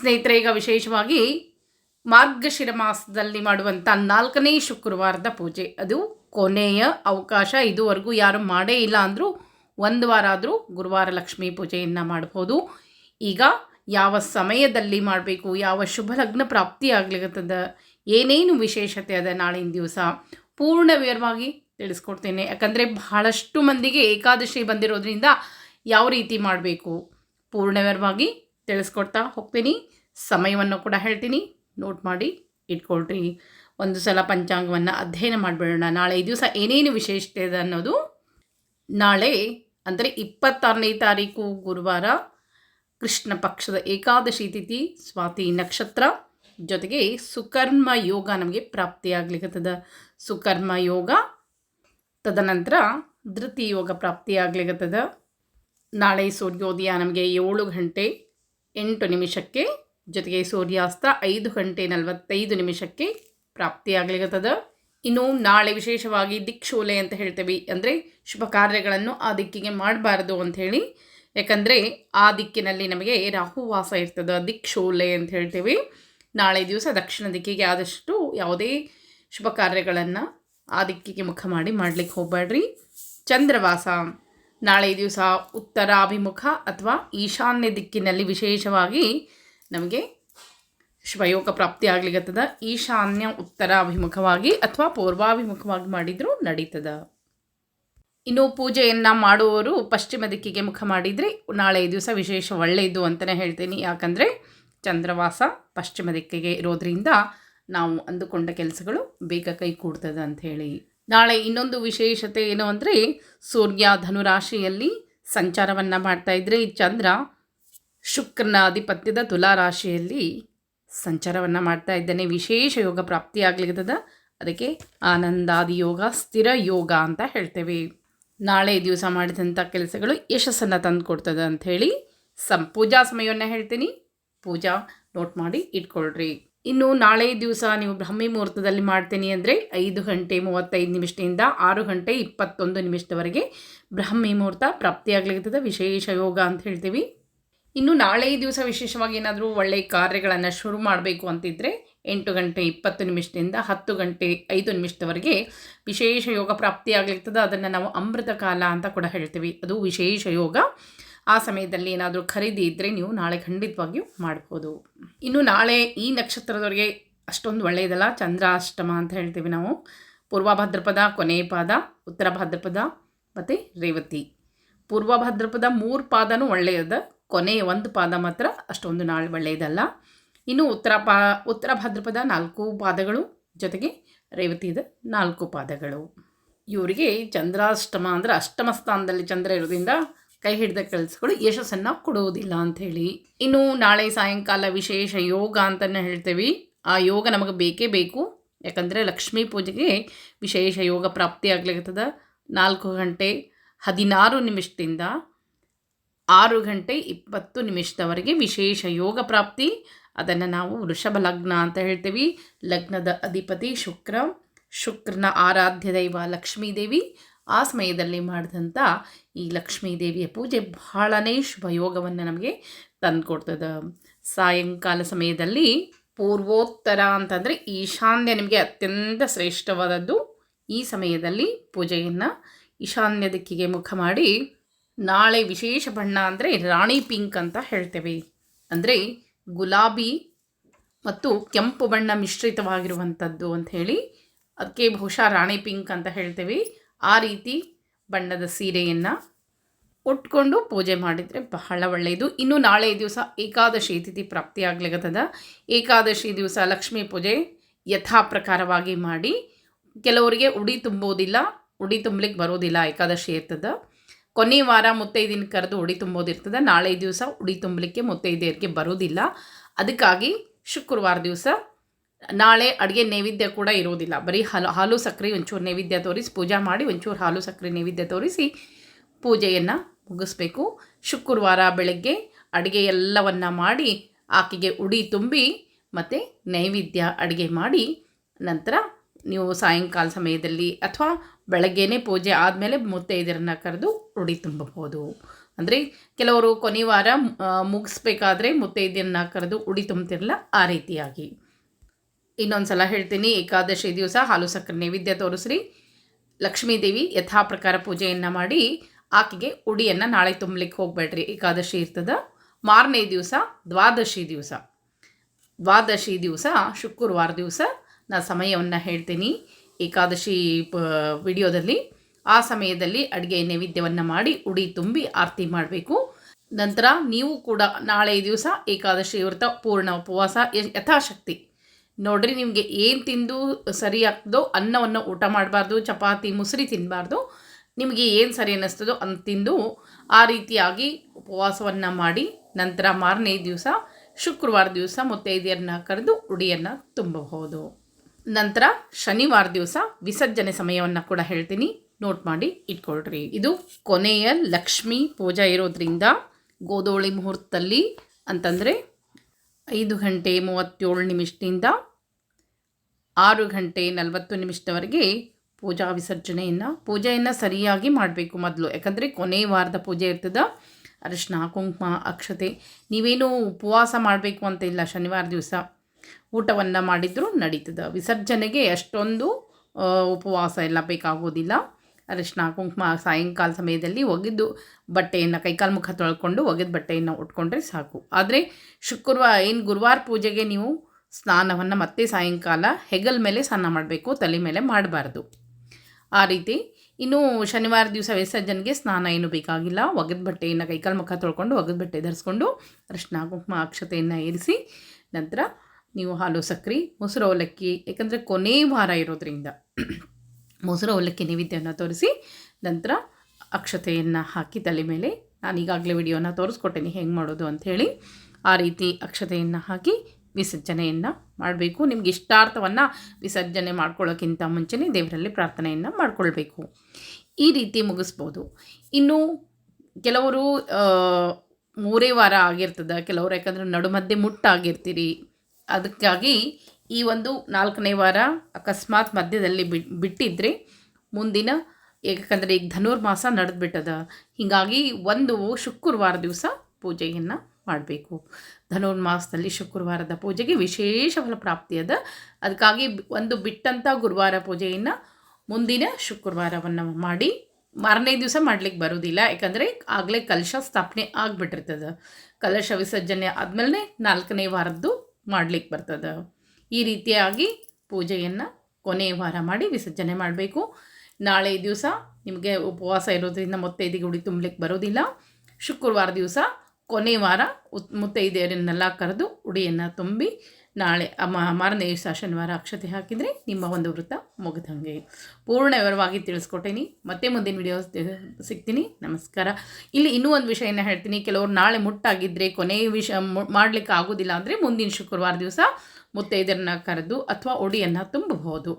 ಸ್ನೇಹಿತರೆ, ಈಗ ವಿಶೇಷವಾಗಿ ಮಾರ್ಗಶಿರ ಮಾಸದಲ್ಲಿ ಮಾಡುವಂಥ ನಾಲ್ಕನೇ ಶುಕ್ರವಾರದ ಪೂಜೆ. ಅದು ಕೊನೆಯ ಅವಕಾಶ. ಇದುವರೆಗೂ ಯಾರು ಮಾಡೇ ಇಲ್ಲ ಅಂದರೂ ಒಂದು ವಾರ ಆದರೂ ಗುರುವಾರ ಲಕ್ಷ್ಮೀ ಪೂಜೆಯನ್ನು ಮಾಡ್ಬೋದು. ಈಗ ಯಾವ ಸಮಯದಲ್ಲಿ ಮಾಡಬೇಕು, ಯಾವ ಶುಭ ಲಗ್ನ ಅಂತದ ಏನೇನು ವಿಶೇಷತೆ ಅದ ನಾಳಿನ ದಿವಸ, ಪೂರ್ಣ ವಿವರವಾಗಿ ತಿಳಿಸ್ಕೊಡ್ತೇನೆ. ಯಾಕಂದರೆ ಬಹಳಷ್ಟು ಮಂದಿಗೆ ಏಕಾದಶಿ ಬಂದಿರೋದ್ರಿಂದ ಯಾವ ರೀತಿ ಮಾಡಬೇಕು, ಪೂರ್ಣ ವಿವರವಾಗಿ ತಿಳಿಸ್ಕೊಡ್ತಾ ಹೋಗ್ತೀನಿ. ಸಮಯವನ್ನು ಕೂಡ ಹೇಳ್ತೀನಿ. ನೋಟ್ ಮಾಡಿ ಇಟ್ಕೊಳ್ರಿ. ಒಂದು ಸಲ ಪಂಚಾಂಗವನ್ನು ಅಧ್ಯಯನ ಮಾಡಿಬಿಡೋಣ. ನಾಳೆ ಈ ದಿವಸ ಏನೇನು ವಿಶೇಷತೆ ಇದೆ ಅನ್ನೋದು ನಾಳೆ ಅಂದರೆ ಇಪ್ಪತ್ತಾರನೇ ತಾರೀಕು ಗುರುವಾರ ಕೃಷ್ಣ ಪಕ್ಷದ ಏಕಾದಶಿ ತಿಥಿ, ಸ್ವಾತಿ ನಕ್ಷತ್ರ ಜೊತೆಗೆ ಸುಕರ್ಮ ಯೋಗ ನಮಗೆ ಪ್ರಾಪ್ತಿಯಾಗ್ಲಿಕ್ಕತ್ತದ ಸುಕರ್ಮ ಯೋಗ, ತದನಂತರ ಧೃತಿ ಯೋಗ ಪ್ರಾಪ್ತಿಯಾಗ್ಲಿಕ್ಕತ್ತದ ನಾಳೆ ಸೂರ್ಯೋದಯ ನಮಗೆ ಏಳು ಗಂಟೆ. ಎಂಟು ನಿಮಿಷಕ್ಕೆ ಜೊತೆಗೆ ಸೂರ್ಯಾಸ್ತ ಐದು ಗಂಟೆ ನಲವತ್ತೈದು ನಿಮಿಷಕ್ಕೆ ಪ್ರಾಪ್ತಿಯಾಗ್ಲಿಕ್ಕತ್ತದ ಇನ್ನು ನಾಳೆ ವಿಶೇಷವಾಗಿ ದಿಕ್ಷೋಲೆ ಅಂತ ಹೇಳ್ತೇವೆ. ಅಂದರೆ ಶುಭ ಕಾರ್ಯಗಳನ್ನು ಆ ದಿಕ್ಕಿಗೆ ಮಾಡಬಾರ್ದು ಅಂಥೇಳಿ ಯಾಕಂದರೆ ಆ ದಿಕ್ಕಿನಲ್ಲಿ ನಮಗೆ ರಾಹುವಾಸ ಇರ್ತದೆ. ದಿಕ್ಷೂಲೆ ಅಂತ ಹೇಳ್ತೇವೆ. ನಾಳೆ ದಿವಸ ದಕ್ಷಿಣ ದಿಕ್ಕಿಗೆ ಆದಷ್ಟು ಯಾವುದೇ ಶುಭ ಕಾರ್ಯಗಳನ್ನು ಆ ದಿಕ್ಕಿಗೆ ಮುಖ ಮಾಡಿ ಮಾಡಲಿಕ್ಕೆ ಹೋಗಬೇಡ್ರಿ. ಚಂದ್ರವಾಸ. ನಾಳೆ ದಿವಸ ಉತ್ತರಾಭಿಮುಖ ಅಥವಾ ಈಶಾನ್ಯ ದಿಕ್ಕಿನಲ್ಲಿ ವಿಶೇಷವಾಗಿ ನಮಗೆ ಶ್ವಯೋಗ ಪ್ರಾಪ್ತಿ ಆಗ್ಲಿಕ್ಕತ್ತದ ಈಶಾನ್ಯ ಉತ್ತರಾಭಿಮುಖವಾಗಿ ಅಥವಾ ಪೂರ್ವಾಭಿಮುಖವಾಗಿ ಮಾಡಿದರೂ ನಡೀತದ. ಇನ್ನು ಪೂಜೆಯನ್ನು ಮಾಡುವವರು ಪಶ್ಚಿಮ ದಿಕ್ಕಿಗೆ ಮುಖ ಮಾಡಿದರೆ ನಾಳೆ ದಿವಸ ವಿಶೇಷ ಒಳ್ಳೆಯದು ಅಂತಲೇ ಹೇಳ್ತೀನಿ. ಯಾಕಂದರೆ ಚಂದ್ರವಾಸ ಪಶ್ಚಿಮ ದಿಕ್ಕಿಗೆ ಇರೋದರಿಂದ ನಾವು ಅಂದುಕೊಂಡ ಕೆಲಸಗಳು ಬೇಗ ಕೈ ಕೂಡ್ತದೆ ಅಂಥೇಳಿ ನಾಳೆ ಇನ್ನೊಂದು ವಿಶೇಷತೆ ಏನು ಅಂದರೆ ಸೂರ್ಯ ಧನುರಾಶಿಯಲ್ಲಿ ಸಂಚಾರವನ್ನು ಮಾಡ್ತಾ ಇದ್ದರೆ ಚಂದ್ರ ಶುಕ್ರನ ಆಧಿಪತ್ಯದ ತುಲಾ ರಾಶಿಯಲ್ಲಿ ಸಂಚಾರವನ್ನು ಮಾಡ್ತಾ ಇದ್ದಾನೆ. ವಿಶೇಷ ಯೋಗ ಪ್ರಾಪ್ತಿಯಾಗ್ಲಿಕ್ಕದ ಅದಕ್ಕೆ ಆನಂದಾದಿ ಯೋಗ, ಸ್ಥಿರ ಯೋಗ ಅಂತ ಹೇಳ್ತೇವೆ. ನಾಳೆ ದಿವಸ ಮಾಡಿದಂಥ ಕೆಲಸಗಳು ಯಶಸ್ಸನ್ನು ತಂದು ಕೊಡ್ತದೆ ಅಂಥೇಳಿ ಸಂ ಪೂಜಾ ಸಮಯವನ್ನು ಹೇಳ್ತೀನಿ. ಪೂಜಾ ನೋಟ್ ಮಾಡಿ ಇಟ್ಕೊಳ್ರಿ. ಇನ್ನು ನಾಳೆ ದಿವಸ ನೀವು ಬ್ರಹ್ಮಿ ಮುಹೂರ್ತದಲ್ಲಿ ಮಾಡ್ತೀನಿ ಅಂದರೆ ಐದು ಗಂಟೆ ಮೂವತ್ತೈದು ನಿಮಿಷದಿಂದ ಆರು ಗಂಟೆ ಇಪ್ಪತ್ತೊಂದು ನಿಮಿಷದವರೆಗೆ ಬ್ರಹ್ಮಿ ಮುಹೂರ್ತ ಪ್ರಾಪ್ತಿಯಾಗ್ಲಿರ್ತದೆ. ವಿಶೇಷ ಯೋಗ ಅಂತ ಹೇಳ್ತೀವಿ. ಇನ್ನು ನಾಳೆ ದಿವಸ ವಿಶೇಷವಾಗಿ ಏನಾದರೂ ಒಳ್ಳೆಯ ಕಾರ್ಯಗಳನ್ನು ಶುರು ಮಾಡಬೇಕು ಅಂತಿದ್ದರೆ ಎಂಟು ಗಂಟೆ ಇಪ್ಪತ್ತು ನಿಮಿಷದಿಂದ ಹತ್ತು ಗಂಟೆ ಐದು ನಿಮಿಷದವರೆಗೆ ವಿಶೇಷ ಯೋಗ ಪ್ರಾಪ್ತಿಯಾಗ್ಲಿರ್ತದೆ. ಅದನ್ನು ನಾವು ಅಮೃತ ಕಾಲ ಅಂತ ಕೂಡ ಹೇಳ್ತೀವಿ. ಅದು ವಿಶೇಷ ಯೋಗ. ಆ ಸಮಯದಲ್ಲಿ ಏನಾದರೂ ಖರೀದಿ ಇದ್ದರೆ ನೀವು ನಾಳೆ ಖಂಡಿತವಾಗಿಯೂ ಮಾಡ್ಬೋದು. ಇನ್ನು ನಾಳೆ ಈ ನಕ್ಷತ್ರದವರಿಗೆ ಅಷ್ಟೊಂದು ಒಳ್ಳೆಯದಲ್ಲ, ಚಂದ್ರಾಷ್ಟಮ ಅಂತ ಹೇಳ್ತೀವಿ ನಾವು. ಪೂರ್ವ ಕೊನೆಯ ಪಾದ, ಉತ್ತರ ಭಾದ್ರಪದ ಮತ್ತು ರೇವತಿ. ಪೂರ್ವ ಭಾದ್ರಪದ ಮೂರು ಪಾದನೂ ಒಳ್ಳೆಯದ ಕೊನೆಯ ಒಂದು ಪಾದ ಮಾತ್ರ ಅಷ್ಟೊಂದು ನಾಳೆ ಒಳ್ಳೆಯದಲ್ಲ. ಇನ್ನು ಉತ್ತರ ಪಾ, ಉತ್ತರ ಭಾದ್ರಪದ ನಾಲ್ಕು ಪಾದಗಳು, ಜೊತೆಗೆ ರೇವತಿದ ನಾಲ್ಕು ಪಾದಗಳು. ಇವರಿಗೆ ಚಂದ್ರಾಷ್ಟಮ ಅಂದರೆ ಅಷ್ಟಮ ಸ್ಥಾನದಲ್ಲಿ ಚಂದ್ರ ಇರೋದ್ರಿಂದ ಕೈ ಹಿಡಿದ ಕೆಲಸಗಳು ಯಶಸ್ಸನ್ನು ಕೊಡುವುದಿಲ್ಲ ಅಂಥೇಳಿ. ಇನ್ನು ನಾಳೆ ಸಾಯಂಕಾಲ ವಿಶೇಷ ಯೋಗ ಅಂತಲೇ ಹೇಳ್ತೇವೆ. ಆ ಯೋಗ ನಮಗೆ ಬೇಕೇ ಬೇಕು. ಯಾಕಂದರೆ ಲಕ್ಷ್ಮೀ ಪೂಜೆಗೆ ವಿಶೇಷ ಯೋಗ ಪ್ರಾಪ್ತಿ ಆಗ್ಲಿಕ್ಕತ್ತದ ನಾಲ್ಕು ಗಂಟೆ ಹದಿನಾರು ನಿಮಿಷದಿಂದ ಆರು ಗಂಟೆ ಇಪ್ಪತ್ತು ನಿಮಿಷದವರೆಗೆ ವಿಶೇಷ ಯೋಗ ಪ್ರಾಪ್ತಿ. ಅದನ್ನು ನಾವು ವೃಷಭ ಲಗ್ನ ಅಂತ ಹೇಳ್ತೀವಿ. ಲಗ್ನದ ಅಧಿಪತಿ ಶುಕ್ರ. ಶುಕ್ರನ ಆರಾಧ್ಯ ದೈವ ಲಕ್ಷ್ಮೀದೇವಿ ಆ ಸಮಯದಲ್ಲಿ ಮಾಡಿದಂಥ ಈ ಲಕ್ಷ್ಮೀ ದೇವಿಯ ಪೂಜೆ ಬಹಳನೇ ಶುಭಯೋಗವನ್ನು ನಮಗೆ ತಂದುಕೊಡ್ತದೆ. ಸಾಯಂಕಾಲ ಸಮಯದಲ್ಲಿ ಪೂರ್ವೋತ್ತರ ಅಂತಂದರೆ ಈಶಾನ್ಯ ನಿಮಗೆ ಅತ್ಯಂತ ಶ್ರೇಷ್ಠವಾದದ್ದು ಈ ಸಮಯದಲ್ಲಿ ಪೂಜೆಯನ್ನು ಈಶಾನ್ಯ ದಿಕ್ಕಿಗೆ ಮುಖ ಮಾಡಿ ನಾಳೆ ವಿಶೇಷ ಬಣ್ಣ ಅಂದರೆ ರಾಣಿ ಪಿಂಕ್ ಅಂತ ಹೇಳ್ತೇವೆ. ಅಂದರೆ ಗುಲಾಬಿ ಮತ್ತು ಕೆಂಪು ಬಣ್ಣ ಮಿಶ್ರಿತವಾಗಿರುವಂಥದ್ದು ಅಂತ ಹೇಳಿ, ಅದಕ್ಕೆ ಬಹುಶಃ ರಾಣಿ ಪಿಂಕ್ ಅಂತ ಹೇಳ್ತೇವೆ. ಆ ರೀತಿ ಬಣ್ಣದ ಸೀರೆಯನ್ನು ಉಟ್ಕೊಂಡು ಪೂಜೆ ಮಾಡಿದರೆ ಬಹಳ ಒಳ್ಳೆಯದು. ಇನ್ನು ನಾಳೆ ದಿವಸ ಏಕಾದಶಿ ತಿಥಿ ಪ್ರಾಪ್ತಿಯಾಗ್ಲಿಕ್ಕತ್ತದ ಏಕಾದಶಿ ದಿವಸ ಲಕ್ಷ್ಮೀ ಪೂಜೆ ಯಥಾಪ್ರಕಾರವಾಗಿ ಮಾಡಿ ಕೆಲವರಿಗೆ ಉಡಿ ತುಂಬೋದಿಲ್ಲ, ಉಡಿ ತುಂಬಲಿಕ್ಕೆ ಬರೋದಿಲ್ಲ ಏಕಾದಶಿ ಇರ್ತದ. ಕೊನೆ ವಾರ ಮುತ್ತೈದಿನ ಕರೆದು ಉಡಿ ತುಂಬೋದಿರ್ತದೆ. ನಾಳೆ ದಿವಸ ಉಡಿ ತುಂಬಲಿಕ್ಕೆ ಮುತ್ತೈದೆಯರಿಗೆ ಬರೋದಿಲ್ಲ. ಅದಕ್ಕಾಗಿ ಶುಕ್ರವಾರ ದಿವಸ ನಾಳೆ ಅಡುಗೆ ನೈವೇದ್ಯ ಕೂಡ ಇರೋದಿಲ್ಲ ಬರೀ ಹಾಲು ಹಾಲು ಸಕ್ಕರೆ ಒಂಚೂರು ನೈವೇದ್ಯ ತೋರಿಸಿ ಪೂಜೆ ಮಾಡಿ ಒಂಚೂರು ಹಾಲು ಸಕ್ಕರೆ ನೈವೇದ್ಯ ತೋರಿಸಿ ಪೂಜೆಯನ್ನು ಮುಗಿಸ್ಬೇಕು. ಶುಕ್ರವಾರ ಬೆಳಗ್ಗೆ ಅಡುಗೆ ಎಲ್ಲವನ್ನು ಮಾಡಿ ಆಕೆಗೆ ಉಡಿ ತುಂಬಿ ಮತ್ತು ನೈವೇದ್ಯ ಅಡುಗೆ ಮಾಡಿ ನಂತರ ನೀವು ಸಾಯಂಕಾಲ ಸಮಯದಲ್ಲಿ ಅಥವಾ ಬೆಳಗ್ಗೆನೇ ಪೂಜೆ ಆದಮೇಲೆ ಮುತ್ತೈದರನ್ನು ಕರೆದು ಉಡಿ ತುಂಬಬಹುದು. ಅಂದರೆ ಕೆಲವರು ಕೊನೆ ವಾರ ಮುಗಿಸ್ಬೇಕಾದ್ರೆ ಮುತ್ತೈದೆಯನ್ನು ಕರೆದು ಉಡಿ ತುಂಬ್ತಿರಲ್ಲ ಆ ರೀತಿಯಾಗಿ. ಇನ್ನೊಂದು ಸಲ ಹೇಳ್ತೀನಿ, ಏಕಾದಶಿ ದಿವಸ ಹಾಲು ಸಕ್ಕರೆ ನೈವೇದ್ಯ ತೋರಿಸ್ರಿ. ಲಕ್ಷ್ಮೀದೇವಿ ಯಥಾ ಪ್ರಕಾರ ಪೂಜೆಯನ್ನು ಮಾಡಿ ಆಕೆಗೆ ಉಡಿಯನ್ನು ನಾಳೆ ತುಂಬಲಿಕ್ಕೆ ಹೋಗಬೇಡ್ರಿ. ಏಕಾದಶಿ ಇರ್ತದ. ಮಾರನೇ ದಿವಸ ದ್ವಾದಶಿ ದಿವಸ. ದ್ವಾದಶಿ ದಿವಸ ಶುಕ್ರವಾರ ದಿವಸ ನಾ ಸಮಯವನ್ನು ಹೇಳ್ತೀನಿ. ಏಕಾದಶಿ ಪ, ವಿಡಿಯೋದಲ್ಲಿ ಆ ಸಮಯದಲ್ಲಿ ಅಡುಗೆ ನೈವೇದ್ಯವನ್ನು ಮಾಡಿ ಉಡಿ ತುಂಬಿ ಆರತಿ ಮಾಡಬೇಕು. ನಂತರ ನೀವು ಕೂಡ ನಾಳೆ ದಿವಸ ಏಕಾದಶಿ ವ್ರತ ಪೂರ್ಣ ಉಪವಾಸ ಯಥಾಶಕ್ತಿ. ನೋಡ್ರಿ ನಿಮಗೆ ಏನು ತಿಂದು ಸರಿ ಆಗ್ತದೋ ಅನ್ನವನ್ನು ಊಟ ಮಾಡಬಾರ್ದು, ಚಪಾತಿ, ಮುಸುರಿ ತಿನ್ನಬಾರ್ದು ನಿಮಗೆ ಏನು ಸರಿ ಅನ್ನಿಸ್ತದೋ ಅಂತ ತಿಂದು ಆ ರೀತಿಯಾಗಿ ಉಪವಾಸವನ್ನು ಮಾಡಿ ನಂತರ ಮಾರನೇ ದಿವಸ, ಶುಕ್ರವಾರ ದಿವಸ ಮುತ್ತೈದೆಯರನ್ನ ಕರೆದು ಉಡಿಯನ್ನು ತುಂಬಬಹುದು. ನಂತರ ಶನಿವಾರ ದಿವಸ ವಿಸರ್ಜನೆ ಸಮಯವನ್ನು ಕೂಡ ಹೇಳ್ತೀನಿ, ನೋಟ್ ಮಾಡಿ ಇಟ್ಕೊಳ್ರಿ. ಇದು ಕೊನೆಯ ಲಕ್ಷ್ಮಿ ಪೂಜಾ ಇರೋದ್ರಿಂದ ಗೋದೋಳಿ ಮುಹೂರ್ತದಲ್ಲಿ ಅಂತಂದರೆ ಐದು ಗಂಟೆ ಮೂವತ್ತೇಳು ನಿಮಿಷದಿಂದ ಆರು ಗಂಟೆ ನಲವತ್ತು ನಿಮಿಷದವರೆಗೆ ಪೂಜಾ ವಿಸರ್ಜನೆಯನ್ನು, ಪೂಜೆಯನ್ನು ಸರಿಯಾಗಿ ಮಾಡಬೇಕು ಮೊದಲು. ಯಾಕಂದರೆ ಕೊನೆ ವಾರದ ಪೂಜೆ ಇರ್ತದ, ಅರಿಶಿನ, ಕುಂಕುಮ, ಅಕ್ಷತೆ. ನೀವೇನು ಉಪವಾಸ ಮಾಡಬೇಕು ಅಂತ ಇಲ್ಲ, ಶನಿವಾರ ದಿವಸ ಊಟವನ್ನು ಮಾಡಿದರೂ ನಡೀತದೆ. ವಿಸರ್ಜನೆಗೆ ಅಷ್ಟೊಂದು ಉಪವಾಸ ಎಲ್ಲ ಬೇಕಾಗೋದಿಲ್ಲ. ಅರಿಶಿನ, ಕುಂಕುಮ ಸಾಯಂಕಾಲ ಸಮಯದಲ್ಲಿ ಒಗೆದು ಬಟ್ಟೆಯನ್ನು, ಕೈಕಾಲು ಮುಖ ತೊಳ್ಕೊಂಡು ಒಗೆದ ಬಟ್ಟೆಯನ್ನು ಉಟ್ಕೊಂಡ್ರೆ ಸಾಕು. ಆದರೆ ಶುಕ್ರವಾರ, ಏನು ಗುರುವಾರ ಪೂಜೆಗೆ ನೀವು ಸ್ನಾನವನ್ನು ಮತ್ತೆ ಸಾಯಂಕಾಲ ಹೆಗಲ್ ಮೇಲೆ ಸ್ನಾನ ಮಾಡಬೇಕು, ತಲೆ ಮೇಲೆ ಮಾಡಬಾರ್ದು. ಆ ರೀತಿ ಇನ್ನು ಶನಿವಾರ ದಿವಸ ವಿಸರ್ಜನೆಗೆ ಸ್ನಾನ ಏನು ಬೇಕಾಗಿಲ್ಲ. ಒಗೆದ ಬಟ್ಟೆಯನ್ನು ಕೈಕಾಲು ಮುಖ ತೊಳ್ಕೊಂಡು ಒಗೆದ ಬಟ್ಟೆ ಧರಿಸ್ಕೊಂಡು ಅರಿಶಿನ, ಕುಂಕುಮ, ಅಕ್ಷತೆಯನ್ನು ಏರಿಸಿ ನಂತರ ನೀವು ಹಾಲು ಸಕ್ಕರೆ ಮೊಸರು ಅವಲಕ್ಕಿ ಯಾಕಂದರೆ ಕೊನೆ ವಾರ ಇರೋದ್ರಿಂದ ಮೊಸರು ಅವಲಕ್ಕಿ ನೈವೇದ್ಯವನ್ನು ತೋರಿಸಿ ನಂತರ ಅಕ್ಷತೆಯನ್ನು ಹಾಕಿ ತಲೆ ಮೇಲೆ ನಾನು ಈಗಾಗಲೇ ವಿಡಿಯೋನ ತೋರಿಸ್ಕೊಟ್ಟೇನೆ ಹೆಂಗೆ ಮಾಡೋದು ಅಂಥೇಳಿ. ಆ ರೀತಿ ಅಕ್ಷತೆಯನ್ನು ಹಾಕಿ ವಿಸರ್ಜನೆಯನ್ನು ಮಾಡಬೇಕು. ನಿಮ್ಗೆ ಇಷ್ಟಾರ್ಥವನ್ನು ವಿಸರ್ಜನೆ ಮಾಡ್ಕೊಳ್ಳೋಕ್ಕಿಂತ ಮುಂಚೆನೇ ದೇವರಲ್ಲಿ ಪ್ರಾರ್ಥನೆಯನ್ನು ಮಾಡಿಕೊಳ್ಬೇಕು. ಈ ರೀತಿ ಮುಗಿಸ್ಬೋದು. ಇನ್ನು ಕೆಲವರು ಮೂರೇ ವಾರ ಆಗಿರ್ತದೆ. ಕೆಲವರು ಯಾಕಂದರೆ ನಡುಮಧ್ಯೆ ಮುಟ್ಟಾಗಿರ್ತೀರಿ. ಅದಕ್ಕಾಗಿ ಈ ಒಂದು ನಾಲ್ಕನೇ ವಾರ ಅಕಸ್ಮಾತ್ ಮಧ್ಯದಲ್ಲಿ ಬಿಟ್, ಬಿಟ್ಟಿದ್ರೆ ಮುಂದಿನ ಯಾಕಂದರೆ ಈಗ ಧನುರ್ಮಾಸ ನಡೆದ್ಬಿಟ್ಟದ. ಹೀಗಾಗಿ ಒಂದು ಶುಕ್ರವಾರ ದಿವಸ ಪೂಜೆಯನ್ನು ಮಾಡಬೇಕು. ಧನುರ್ಮಾಸದಲ್ಲಿ ಶುಕ್ರವಾರದ ಪೂಜೆಗೆ ವಿಶೇಷ ಫಲ ಪ್ರಾಪ್ತಿಯದ ಅದಕ್ಕಾಗಿ ಒಂದು ಬಿಟ್ಟಂಥ ಗುರುವಾರ ಪೂಜೆಯನ್ನು ಮುಂದಿನ ಶುಕ್ರವಾರವನ್ನು ಮಾಡಿ ಮಾರನೇ ದಿವಸ ಮಾಡ್ಲಿಕ್ಕೆ ಬರೋದಿಲ್ಲ. ಯಾಕಂದರೆ ಆಗಲೇ ಕಲಶ ಸ್ಥಾಪನೆ ಆಗಿಬಿಟ್ಟಿರ್ತದೆ. ಕಲಶ ವಿಸರ್ಜನೆ ಆದಮೇಲೆ ನಾಲ್ಕನೇ ವಾರದ್ದು ಮಾಡ್ಲಿಕ್ಕೆ ಬರ್ತದೆ. ಈ ರೀತಿಯಾಗಿ ಪೂಜೆಯನ್ನು ಕೊನೆಯ ವಾರ ಮಾಡಿ ವಿಸರ್ಜನೆ ಮಾಡಬೇಕು. ನಾಳೆ ದಿವಸ ನಿಮಗೆ ಉಪವಾಸ ಇರೋದ್ರಿಂದ ಮೊತ್ತೈದಿಗೆ ಉಡಿ ತುಂಬಲಿಕ್ಕೆ ಬರೋದಿಲ್ಲ. ಶುಕ್ರವಾರ ದಿವಸ ಕೊನೆ ವಾರ ಉತ್ ಮುತ್ತೈದೆಯರನ್ನೆಲ್ಲ ಕರೆದು ಉಡಿಯನ್ನು ತುಂಬಿ ನಾಳೆ ಮಾರನೇ ದಿವಸ ಶನಿವಾರ ಅಕ್ಷತೆ ಹಾಕಿದರೆ ನಿಮ್ಮ ಒಂದು ವೃತ್ತ ಮುಗಿದಂಗೆ. ಪೂರ್ಣ ವಿವರವಾಗಿ ತಿಳಿಸ್ಕೊಟ್ಟೇನಿ. ಮತ್ತೆ ಮುಂದಿನ ವಿಡಿಯೋ ಸಿಗ್ತೀನಿ. ನಮಸ್ಕಾರ. ಇಲ್ಲಿ ಇನ್ನೂ ಒಂದು ವಿಷಯನ ಹೇಳ್ತೀನಿ. ಕೆಲವರು ನಾಳೆ ಮುಟ್ಟಾಗಿದ್ದರೆ ಕೊನೆ ವಿಷಯ ಮಾಡಲಿಕ್ಕೆ ಆಗೋದಿಲ್ಲ ಅಂದರೆ ಮುಂದಿನ ಶುಕ್ರವಾರ ದಿವಸ ಮುತ್ತೈದರನ್ನ ಕರೆದು ಅಥವಾ ಒಡಿಯನ್ನು ತುಂಬಬಹುದು.